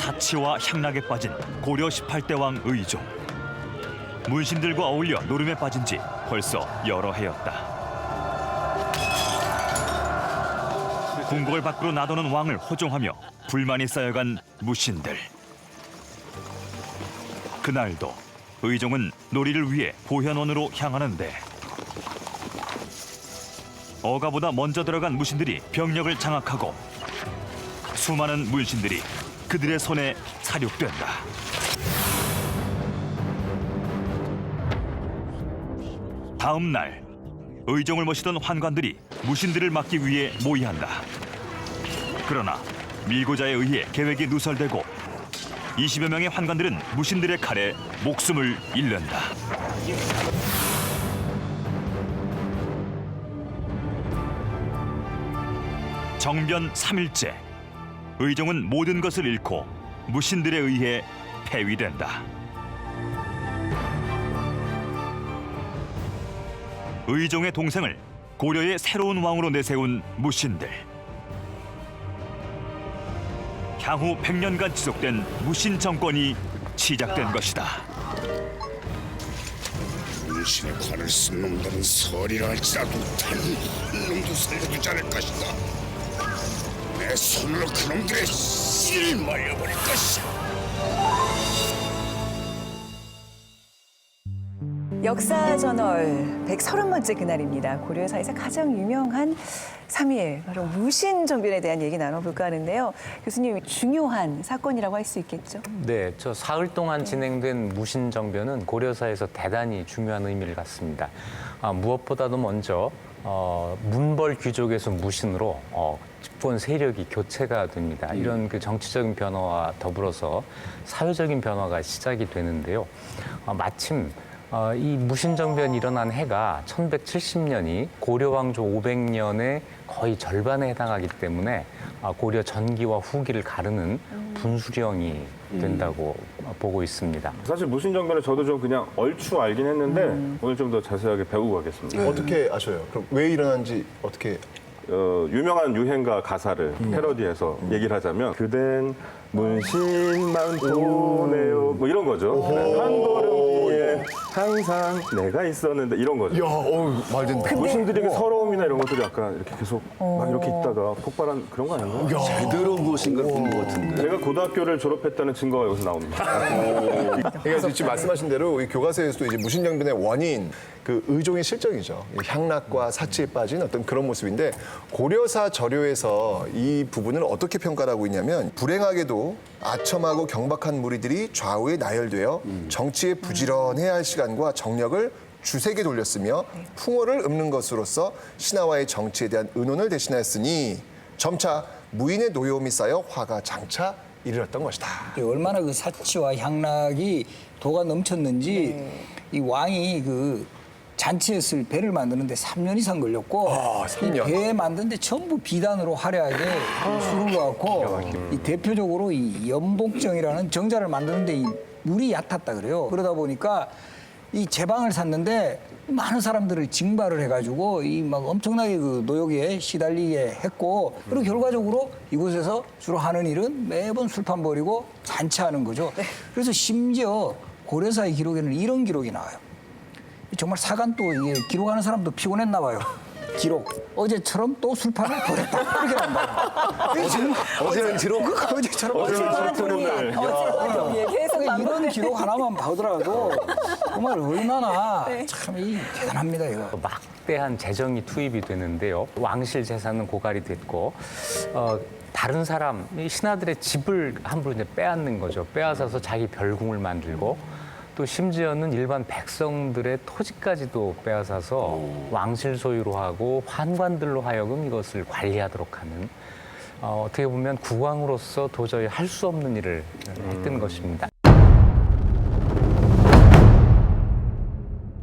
사치와 향락에 빠진 고려 18대 왕 의종. 문신들과 어울려 노름에 빠진 지 벌써 여러 해였다. 궁궐 밖으로 나도는 왕을 호종하며 불만이 쌓여간 무신들. 그날도 의종은 놀이를 위해 보현원으로 향하는데 어가보다 먼저 들어간 무신들이 병력을 장악하고 수많은 문신들이 그들의 손에 사륙된다. 다음 날 의종을 모시던 환관들이 무신들을 막기 위해 모의한다. 그러나 밀고자에 의해 계획이 누설되고 20여 명의 환관들은 무신들의 칼에 목숨을 잃는다. 정변 3일째 의종은 모든 것을 잃고 무신들에 의해 폐위된다. 의종의 동생을 고려의 새로운 왕으로 내세운 무신들. 향후 100년간 지속된 무신 정권이 시작된 것이다. 문신의 관을 쓴 놈들은 설이라 할지라도 단한 놈도 살려두지 않을 것이다. 내 손으로 그놈들의 씨를 말려버릴 것이다. 역사 저널 130번째 그날입니다. 고려사에서 가장 유명한 3일 바로 무신 정변에 대한 얘기 나눠볼까 하는데요. 교수님 중요한 사건이라고 할 수 있겠죠? 네, 저 사흘 동안 진행된 무신정변은 고려사에서 대단히 중요한 의미를 갖습니다. 아, 무엇보다도 먼저 어, 문벌 귀족에서 무신으로 어, 집권 세력이 교체가 됩니다. 이런 그 정치적인 변화와 더불어서 사회적인 변화가 시작이 되는데요. 어, 마침 어, 이 무신정변이 일어난 해가 1170년이 고려 왕조 500년의 거의 절반에 해당하기 때문에 아, 고려 전기와 후기를 가르는 분수령이 된다고 보고 있습니다. 사실 무신정변은 저도 좀 그냥 얼추 알긴 했는데 음. 오늘 좀 더 자세하게 배우고 가겠습니다. 어떻게 아셔요? 그럼 왜 일어난지 어떻게? 어, 유명한 유행가 가사를 패러디해서 얘기를 하자면 그댄 문신만 보내요 뭐 이런 거죠. 한 걸음 뒤에 항상 내가 있었는데 이런 거죠. 야, 어우, 말 된 다. 무신들에게 서러움이나 이런 것들이 약간 이렇게 계속 막 이렇게 있다가 폭발한 그런 거 아닌가 요? 제대로 무엇인 걸본것 같은데. 제가 고등학교를 졸업했다는 증거가 여기서 나옵니다. 그러니까 지금 말씀하신 대로 이 교과서에서도 이제 무신정변의 원인 그 의종의 실정이죠. 이 향락과 사치에 빠진 어떤 그런 모습인데 고려사 저료에서 이 부분을 어떻게 평가를 하고 있냐면 불행하게도 아첨하고 경박한 무리들이 좌우에 나열되어 정치에 부지런해야 할 시간과 정력을 주색에 돌렸으며 풍어를 읊는 것으로서 신하와의 정치에 대한 의논을 대신하였으니 점차 무인의 노여움이 쌓여 화가 장차 이르렀던 것이다. 얼마나 그 사치와 향락이 도가 넘쳤는지 이 왕이 그 잔치했을 배를 만드는데 3년 이상 걸렸고 아, 3년. 이 배 만드는데 전부 비단으로 화려하게 술을 넣고 이 대표적으로 이 연복정이라는 정자를 만드는데 이 물이 얕았다 그래요. 그러다 보니까 이 제방을 샀는데 많은 사람들을 징발을 해가지고 이 막 엄청나게 그 노역에 시달리게 했고 그리고 결과적으로 이곳에서 주로 하는 일은 매번 술판 버리고 잔치하는 거죠. 그래서 심지어 고려사의 기록에는 이런 기록이 나와요. 정말 사간 또 이게 기록하는 사람도 피곤했나 봐요. 기록 어제처럼 또 술판을 버렸다 이렇게 나온다. 어제는 기록? 어제처럼 오늘. 좀 얘기해서 그러니까 이런 기록 하나만 보더라도 정말 얼마나 참이 대단합니다 이거. 막대한 재정이 투입이 되는데요. 왕실 재산은 고갈이 됐고 어, 다른 사람 이 신하들의 집을 함부로 이제 빼앗는 거죠. 빼앗아서 자기 별궁을 만들고 또 심지어는 일반 백성들의 토지까지도 빼앗아서 왕실 소유로 하고 환관들로 하여금 이것을 관리하도록 하는 어, 어떻게 보면 국왕으로서 도저히 할 수 없는 일을 했던 것입니다.